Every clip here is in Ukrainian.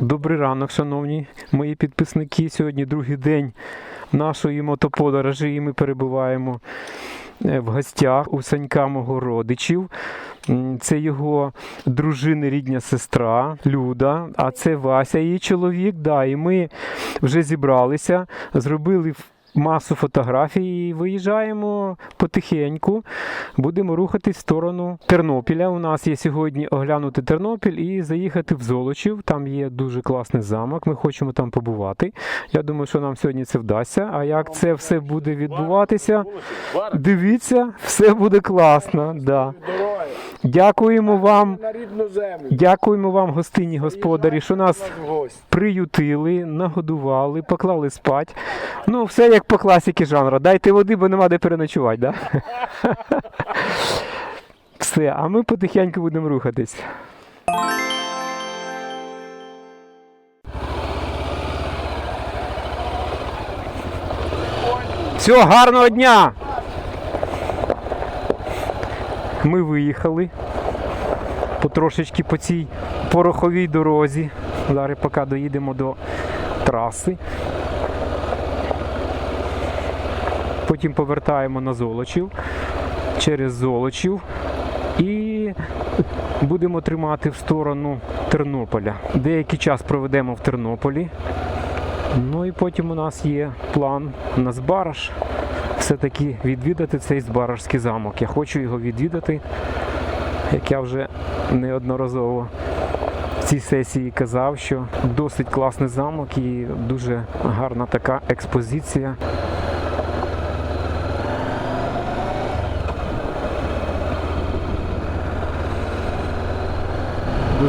Добрий ранок, шановні мої підписники. Сьогодні другий день нашої мотоподорожі, і ми перебуваємо е, в гостях у Санька мого родичів. Це його дружини, рідня сестра Люда, а це Вася, її чоловік. Да, і ми вже зібралися, зробили масу фотографій і виїжджаємо потихеньку. Будемо рухатись в сторону Тернопіля. У нас є сьогодні оглянути Тернопіль і заїхати в Золочів. Там є дуже класний замок. Ми хочемо там побувати. Я думаю, що нам сьогодні це вдасться. А як це все буде відбуватися? Дивіться, все буде класно. Да. Дякуємо вам. на рідну землю. Дякуємо вам, гостинні господарі, що нас приютили, нагодували, поклали спать. Ну, все як по класіки жанру. Дайте води, бо нема де переночувати, да? Все, а ми потихеньку будемо рухатись. Все, гарного дня! Ми виїхали потрошечки по цій пороховій дорозі. Зараз поки доїдемо до траси. Потім повертаємо на Золочів через Золочів і будемо тримати в сторону Тернополя. Деякий час проведемо в Тернополі. Ну і потім у нас є план на Збараж. Все-таки відвідати цей Збаражський замок. Я хочу його відвідати, як я вже неодноразово в цій сесії казав, що досить класний замок і дуже гарна така експозиція.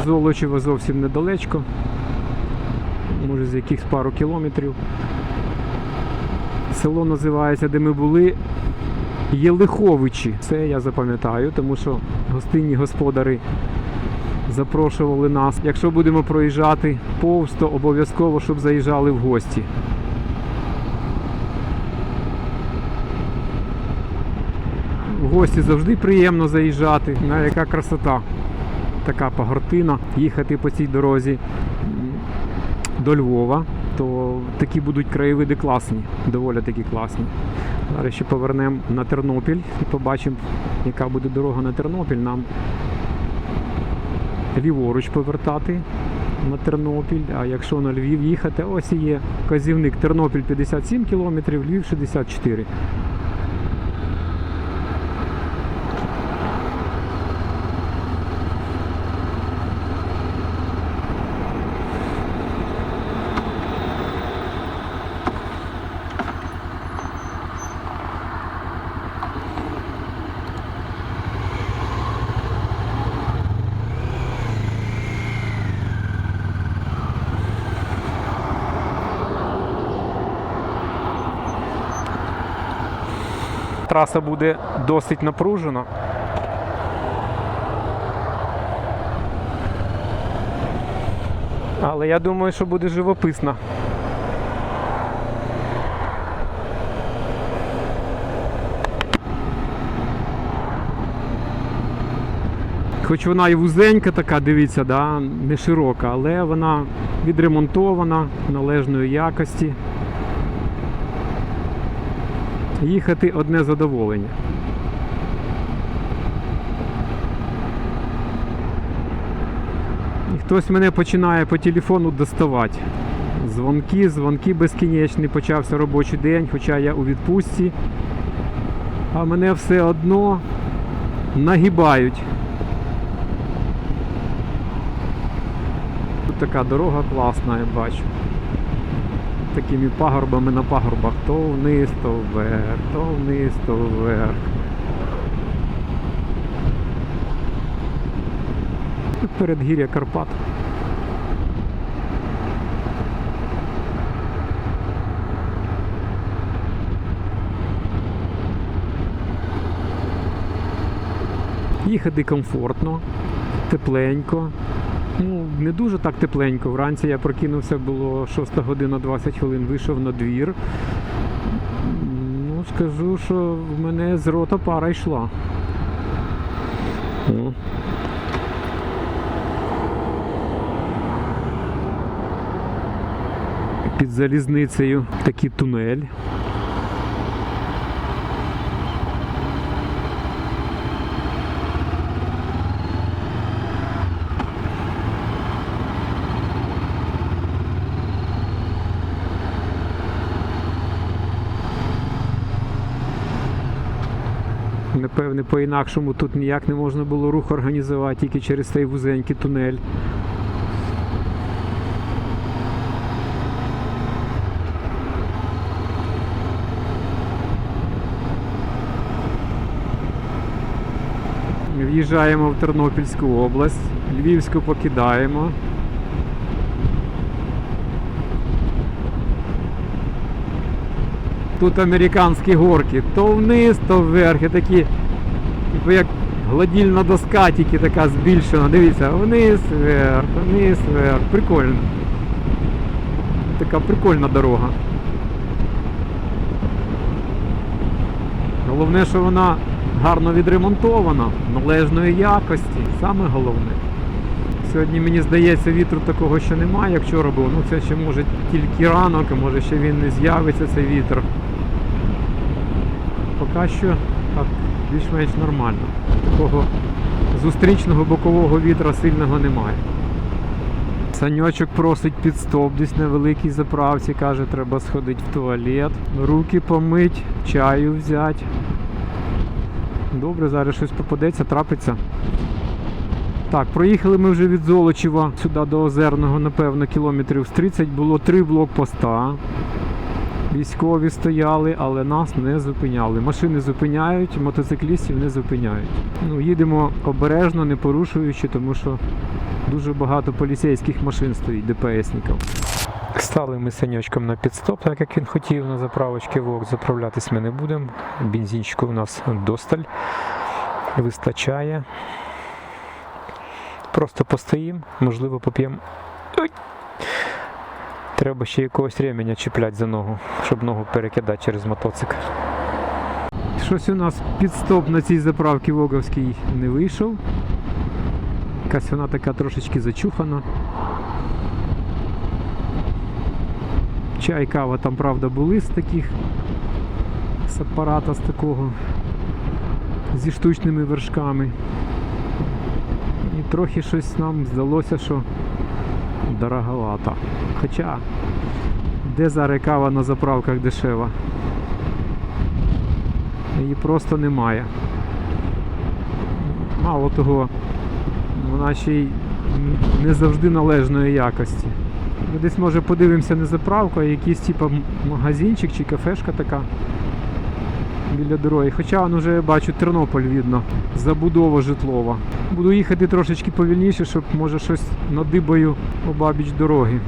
До зовсім недалечко, може з якихось пару кілометрів. Село називається, де ми були, Єлиховичі. Це я запам'ятаю, тому що гостинні господари запрошували нас. Якщо будемо проїжджати повз, то обов'язково, щоб заїжджали в гості. В гості завжди приємно заїжджати. На яка красота. Така пагортина. Їхати по цій дорозі до Львова, то такі будуть краєвиди класні, доволі такі класні. Зараз ще повернемо на Тернопіль і побачимо, яка буде дорога на Тернопіль. Нам ліворуч повертати на Тернопіль. А якщо на Львів їхати, ось і є казівник Тернопіль 57 км, Львів 64 Траса буде досить напружена. Але я думаю, що буде живописна. Хоч вона і вузенька така, дивіться, да, не широка, але вона відремонтована належної якості. Їхати одне задоволення. І хтось мене починає по телефону доставати. Дзвонки, дзвонки безкінечні, почався робочий день, хоча я у відпустці. А мене все одно нагибають. Тут така дорога класна, я бачу такими пагорбами на пагорбах. То вниз, то вверх, то вниз, то вверх. Тут передгір'я Карпат. Їхати комфортно, тепленько. Ну, не дуже так тепленько. Вранці я прокинувся, було 6 година 20 хвилин, вийшов на двір. Ну, скажу, що в мене з рота пара йшла. О. під залізницею такий тунель. Напевне, по-інакшому тут ніяк не можна було рух організувати, тільки через цей вузенький тунель. В'їжджаємо в Тернопільську область, Львівську покидаємо. Тут американські горки, то вниз, то вверх. І такі, типу як гладільна доска, тільки така збільшена. Дивіться, вниз, вверх, вниз, вверх. Прикольно. Така прикольна дорога. Головне, що вона гарно відремонтована, належної якості. Саме головне. Сьогодні мені здається, вітру такого ще немає, як вчора було. Ну це ще може тільки ранок, може ще він не з'явиться цей вітер. Поки що так, більш-менш нормально. Такого зустрічного бокового вітра сильного немає. Саньочок просить під стоп десь на великій заправці, каже, треба сходити в туалет, руки помить, чаю взяти. Добре, зараз щось попадеться, трапиться. Так, проїхали ми вже від Золочева сюди до Озерного, напевно, кілометрів з 30. Було три блокпоста. Військові стояли, але нас не зупиняли. Машини зупиняють, мотоциклістів не зупиняють. Ну, їдемо обережно, не порушуючи, тому що дуже багато поліцейських машин стоїть, ДПСників. Стали ми з саньочком на підстоп, так як він хотів на заправочки ВОК. Заправлятись ми не будемо. Бензинчику у нас досталь вистачає. Просто постоїмо, можливо, поп'ємо. Треба ще якогось ременя чіпляти за ногу, щоб ногу перекидати через мотоцикл. Щось у нас підстоп на цій заправці Воговській не вийшов. Якась вона така трошечки зачухана. Чай, кава там, правда, були з таких з апарата з такого зі штучними вершками. І трохи щось нам здалося, що дороговато. Хоча, де зараз кава на заправках дешева? Її просто немає. Мало того, вона ще й не завжди належної якості. Ми десь може подивимося не заправку, а якийсь типу магазинчик чи кафешка така біля дороги. Хоча он уже бачу Тернополь видно, забудова житлова. Буду їхати трошечки повільніше, щоб може щось надибаю обабіч дороги.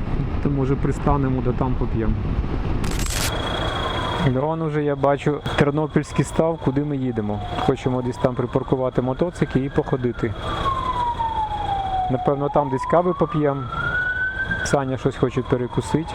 То може пристанемо, да там поп'ємо. Вон уже я бачу тернопільський став, куди ми їдемо. Хочемо десь там припаркувати мотоцикл і походити. Напевно, там десь кави поп'ємо. Саня щось хоче перекусити.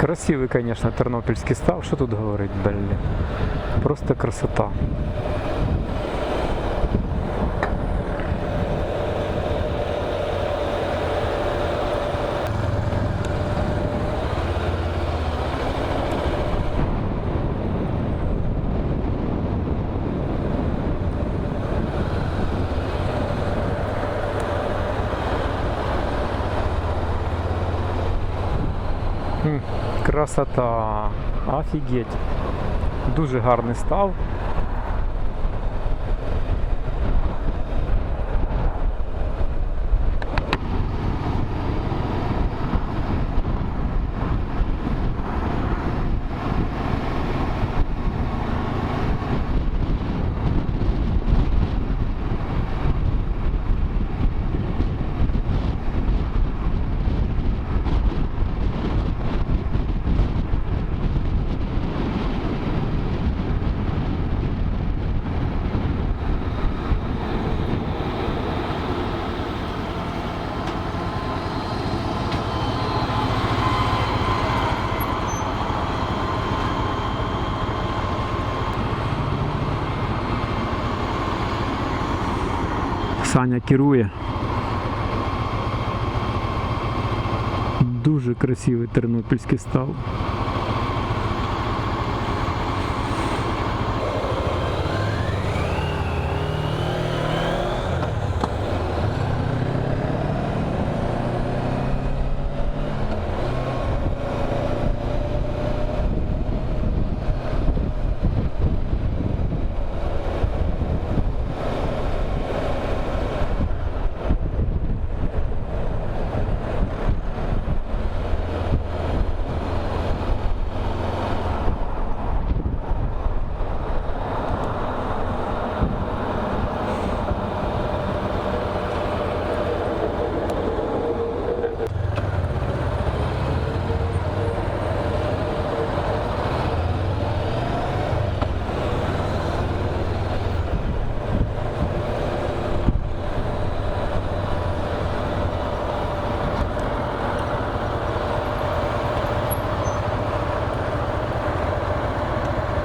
Красивый, конечно, тернопільський став. Що тут говорить, блін? Просто красота. Красота. Офігеть. Дуже гарний став. Саня керує. Дуже красивий тернопільський став.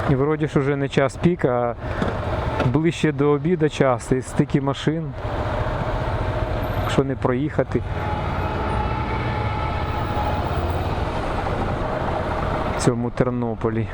І вроді ж уже не час пік, а ближче до обіду час і стільки машин. Якщо не проїхати. Цьому Тернополі.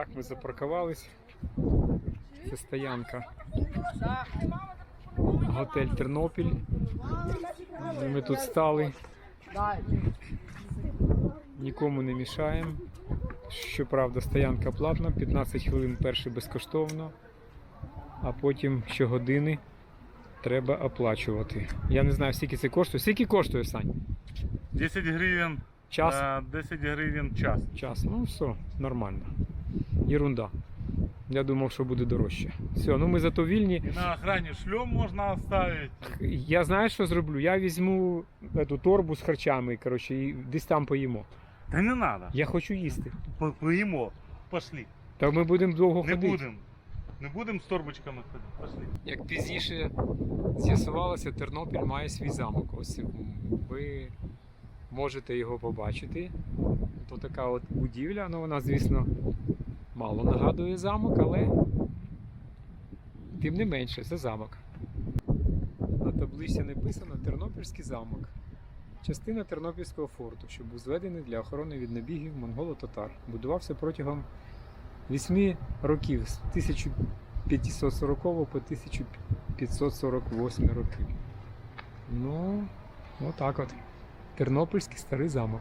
Так, ми запаркувались. Це стоянка. Готель Тернопіль. Ми тут стали. Нікому не мішаємо. Щоправда, стоянка платна, 15 хвилин перший безкоштовно, а потім щогодини треба оплачувати. Я не знаю, скільки це коштує. Скільки коштує, Сань? 10 гривень, Час? е, 10 гривень час. Час. Ну все, нормально. Єрунда. Я думав, що буде дорожче. Все, ну ми зато вільні. І на охрані шлем можна оставити. Я знаю, що зроблю. Я візьму эту торбу з харчами, коротше, і десь там поїмо. Та не треба. Я хочу їсти. Поїмо. Пошли. Та ми будемо довго Не ходити. будемо. Не будемо з торбочками ходити. Пошли. Як пізніше з'ясувалося, Тернопіль має свій замок. Ось ви можете його побачити. То така от будівля, ну вона, звісно, мало нагадує замок, але тим не менше, це замок. На табличці написано Тернопільський замок. Частина Тернопільського форту, що був зведений для охорони від набігів монголо-татар. Будувався протягом 8 років з 1540 по 1548 роки. Ну, отак от. Тернопільський старий замок.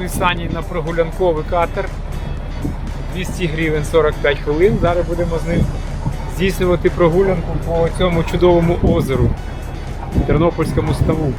Ми Сані на прогулянковий катер. 200 гривень 45 хвилин. Зараз будемо з ним здійснювати прогулянку по цьому чудовому озеру Тернопільському ставу.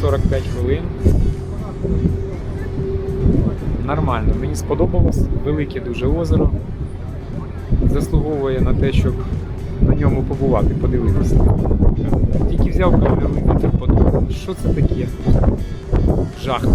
45 хвилин. Нормально, мені сподобалось. Велике дуже озеро. Заслуговує на те, щоб на ньому побувати, подивитися. Тільки взяв кольоровий вітер, подумав, що це таке? Жах.